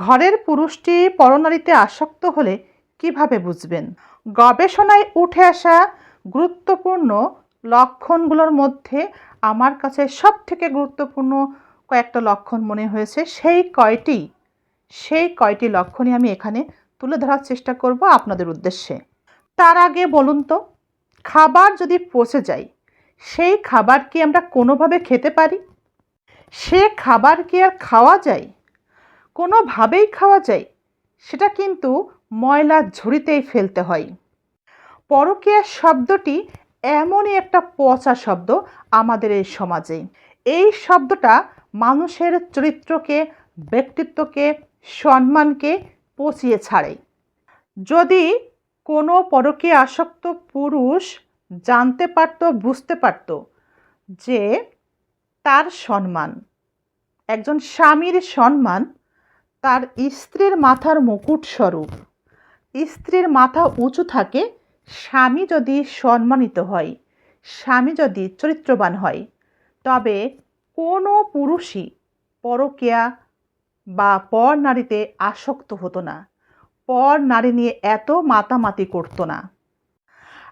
ঘরের পুরুষটি পরনারীতে আসক্ত হলে কীভাবে বুঝবেন? গবেষণায় উঠে আসা গুরুত্বপূর্ণ লক্ষণগুলোর মধ্যে আমার কাছে সব থেকে গুরুত্বপূর্ণ কয়েকটা লক্ষণ মনে হয়েছে। সেই কয়টি সেই কয়টি লক্ষণই আমি এখানে তুলে ধরার চেষ্টা করব আপনাদের উদ্দেশ্যে। তার আগে বলুন তো, খাবার যদি পচে যায়, সেই খাবার কি আমরা কোনোভাবে খেতে পারি? সে খাবার কি আর খাওয়া যায়? কোনোভাবেই খাওয়া যায়, সেটা কিন্তু ময়লার ঝুড়িতেই ফেলতে হয়। পরকীয়া শব্দটি এমনই একটা পচা শব্দ আমাদের এই সমাজে। এই শব্দটা মানুষের চরিত্রকে, ব্যক্তিত্বকে, সম্মানকে পচিয়ে ছাড়ে। যদি কোনো পরকে আসক্ত পুরুষ জানতে পারত, বুঝতে পারত যে তার সম্মান, একজন স্বামীর সম্মান তার স্ত্রীর মাথার মুকুট স্বরূপ। স্ত্রীর মাথা উঁচু থাকে, স্বামী যদি সম্মানিত হয়, স্বামী যদি চরিত্রবান হয়, তবে কোনো পুরুষই পরকীয়া বা পর নারীতে আসক্ত হতো না। পর নারী নিয়ে এত মাতামাতি করতো না।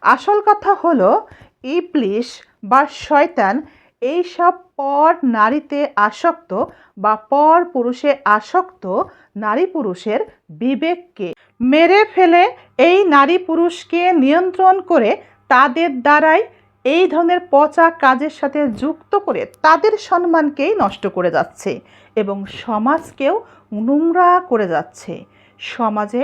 আসল কথা হলো ইবলিশ বা শয়তান এইসব পর নারীতে আসক্ত বা পর পুরুষে আসক্ত নারী পুরুষের বিবেককে মেরে ফেলে এই নারী পুরুষকে নিয়ন্ত্রণ করে তাদের দ্বারাই এই ধরনের পচা কাজের সাথে যুক্ত করে তাদের সম্মানকেই নষ্ট করে যাচ্ছে এবং সমাজকেও নোংরা করে যাচ্ছে। সমাজে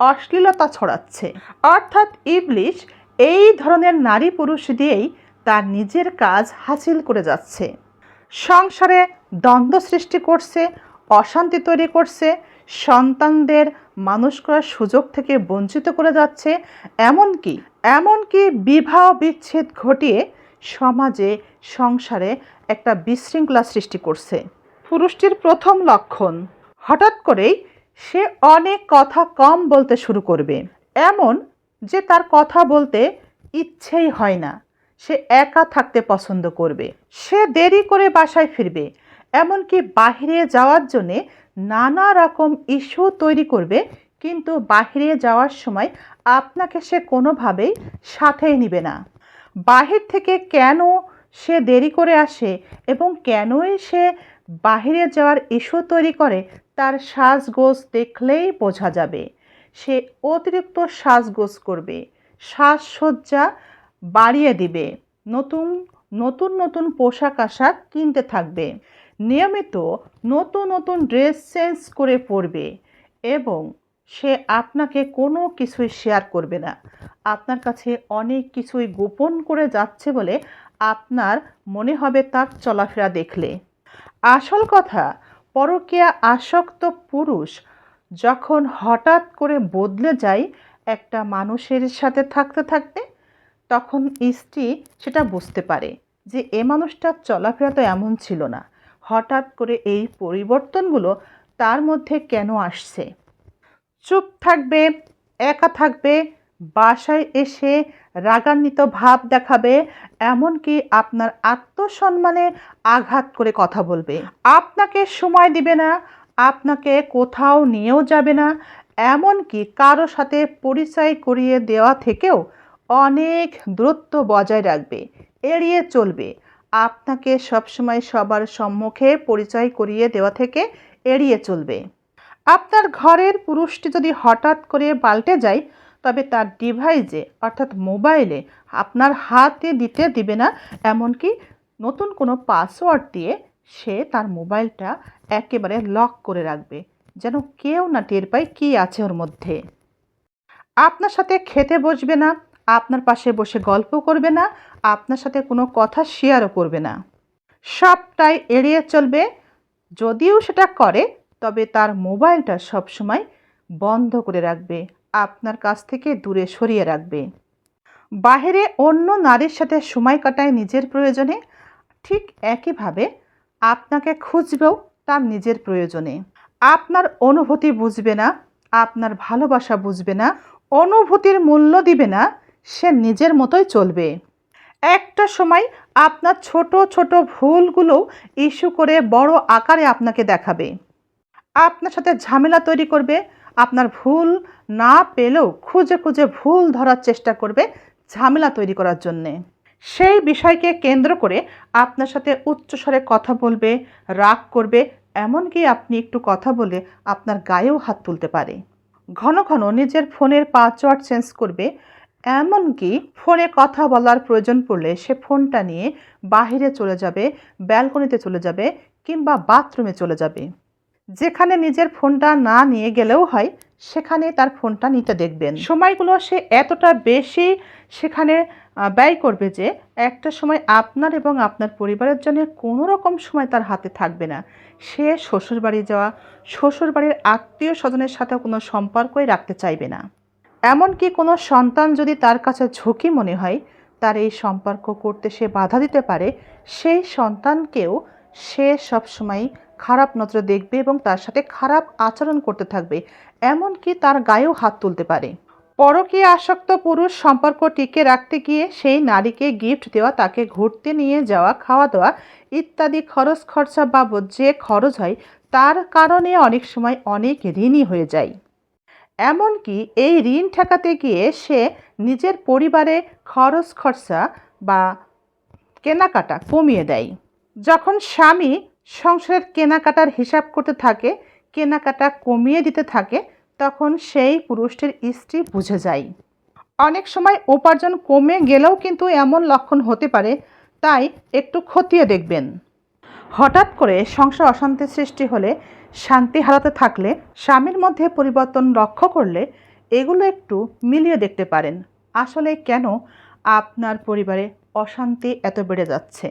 অশ্লীলতা ছড়াচ্ছে। অর্থাৎ ইবলিশ এই ধরনের নারী পুরুষ দিয়েই তার নিজের কাজ হাসিল করে যাচ্ছে। সংসারে দ্বন্দ্ব সৃষ্টি করছে, অশান্তি তৈরি করছে, সন্তানদের মানুষ করার সুযোগ থেকে বঞ্চিত করে যাচ্ছে, এমনকি এমনকি বিবাহ বিচ্ছেদ ঘটিয়ে সমাজে, সংসারে একটা বিশৃঙ্খলা সৃষ্টি করছে। পুরুষটির প্রথম লক্ষণ, হঠাৎ করেই সে অনেক কথা কম বলতে শুরু করবে। এমন যে তার কথা বলতে ইচ্ছেই হয় না। সে একা থাকতে পছন্দ করবে। সে দেরি করে বাসায় ফিরবে। এমনকি বাহিরে যাওয়ার জন্যে নানা রকম ইস্যু তৈরি করবে, কিন্তু বাহিরে যাওয়ার সময় আপনাকে সে কোনোভাবেই সাথেই নিবে না। বাহির থেকে কেন সে দেরি করে আসে এবং কেনই সে বাহিরে যাওয়ার ইস্যু তৈরি করে, তার সাজগোজ দেখলেই বোঝা যাবে। সে অতিরিক্ত সাজগোজ করবে। সাজসজ্জা বাড়িয়ে দিবে। নতুন নতুন নতুন পোশাক আশাক কিনতে থাকবে। নিয়মিত নতুন নতুন ড্রেস চেঞ্জ করে পরবে এবং সে আপনাকে কোনো কিছুই শেয়ার করবে না। আপনার কাছে অনেক কিছুই গোপন করে যাচ্ছে বলে আপনার মনে হবে তার চলাফেরা দেখলে। আসল কথা, পরকীয়া আসক্ত পুরুষ যখন হঠাৎ করে বদলে যায়, একটা মানুষের সাথে থাকতে থাকতে তখন স্ত্রী সেটা বুঝতে পারে যে এ মানুষটার চলাফেরা তো এমন ছিল না। হঠাৎ করে এই পরিবর্তনগুলো তার মধ্যে কেন আসছে? চুপ থাকবে, একা থাকবে, বাসায় এসে রাগান্বিত ভাব দেখাবে, এমনকি আপনার আত্মসম্মানে আঘাত করে কথা বলবে। আপনাকে সময় দিবে না, আপনাকে কোথাও নিয়েও যাবে না, এমনকি কারও সাথে পরিচয় করিয়ে দেওয়া থেকেও অনেক দূরত্ব বজায় রাখবে, এড়িয়ে চলবে। আপনাকে সবসময় সবার সম্মুখে পরিচয় করিয়ে দেওয়া থেকে এড়িয়ে চলবে। আপনার ঘরের পুরুষটি যদি হঠাৎ করে পাল্টে যায়, তবে তার ডিভাইসে, অর্থাৎ মোবাইলে, আপনার হাতে দিতে দিবে না, এমনকি নতুন কোনো পাসওয়ার্ড দিয়ে সে তার মোবাইলটা একেবারে লক করে রাখবে, যেন কেউ না টের পায় কী আছে ওর মধ্যে। আপনার সাথে খেতে বসবে না আপনার পাশে বসে গল্প করবে না, আপনার সাথে কোনো কথা শেয়ারও করবে না। সবটাই এড়িয়ে চলবে। যদিও সেটা করে, তবে তার মোবাইলটা সবসময় বন্ধ করে রাখবে, আপনার কাছ থেকে দূরে সরিয়ে রাখবে। বাহিরে অন্য নারীর সাথে সময় কাটায় নিজের প্রয়োজনে, ঠিক একইভাবে আপনাকে খুঁজবেও তার নিজের প্রয়োজনে। আপনার অনুভূতি বুঝবে না, আপনার ভালোবাসা বুঝবে না, অনুভূতির মূল্য দিবে না সে নিজের মতোই চলবে। একটা সময় আপনার ছোট ছোট ভুলগুলো ইস্যু করে বড় আকারে আপনাকে দেখাবে। আপনার সাথে ঝামেলা তৈরি করবে, আপনার ভুল না পেলেও খুঁজে খুঁজে ভুল ধরার চেষ্টা করবে ঝামেলা তৈরি করার জন্যে। সেই বিষয়কে কেন্দ্র করে আপনার সাথে উচ্চস্বরে কথা বলবে, রাগ করবে, এমনকি আপনি একটু কথা বলে আপনার গায়েও হাত তুলতে পারে। ঘন ঘন নিজের ফোনের পাসওয়ার্ড চেঞ্জ করবে এমনকি ফোনে কথা বলার প্রয়োজন পড়লে সে ফোনটা নিয়ে বাহিরে চলে যাবে, ব্যালকনিতে চলে যাবে কিংবা বাথরুমে চলে যাবে। যেখানে নিজের ফোনটা না নিয়ে গেলেও হয় সেখানে তার ফোনটা নিতে দেখবেন। সময়গুলো সে এতটা বেশি সেখানে ব্যয় করবে যে একটা সময় আপনার এবং আপনার পরিবারের জন্য কোনো রকম সময় তার হাতে থাকবে না। সে শ্বশুরবাড়ি যাওয়া, শ্বশুরবাড়ির আত্মীয় স্বজনের সাথে কোনো সম্পর্কই রাখতে চাইবে না। এমনকি কোনো সন্তান যদি তার কাছে ঝুঁকি মনে হয়, তার এই সম্পর্ক করতে সে বাধা দিতে পারে, সেই সন্তানকেও সে সবসময় খারাপ নজরে দেখবে এবং তার সাথে খারাপ আচরণ করতে থাকবে। এমনকি তার গায়েও হাত তুলতে পারে। পরকীয় আসক্ত পুরুষ সম্পর্ক টিকে রাখতে গিয়ে সেই নারীকে গিফট দেওয়া, তাকে ঘুরতে নিয়ে যাওয়া খাওয়া দাওয়া ইত্যাদি খরচ খরচা বাবদ যে খরচ হয়, তার কারণে অনেক সময় অনেক ঋণী হয়ে যায়। এমনকি এই ঋণ ঠেকাতে গিয়ে সে নিজের পরিবারে খরচ খরচা বা কেনাকাটা কমিয়ে দেয়। যখন স্বামী সংসারের কেনাকাটার হিসাব করতে থাকে, কেনাকাটা কমিয়ে দিতে থাকে, তখন সেই পুরুষটির স্ত্রী বুঝে যায়। অনেক সময় উপার্জন কমে গেলেও কিন্তু এমন লক্ষণ হতে পারে, তাই একটু খতিয়ে দেখবেন। হঠাৎ করে সংসার অশান্তি সৃষ্টি হলে শান্তি হারাতে থাকলে স্বামীর মধ্যে পরিবর্তন লক্ষ্য করলে এগুলো একটু মিলিয়ে দেখতে পারেন। আসলে কেন আপনার পরিবারে অশান্তি এত বেড়ে যাচ্ছে?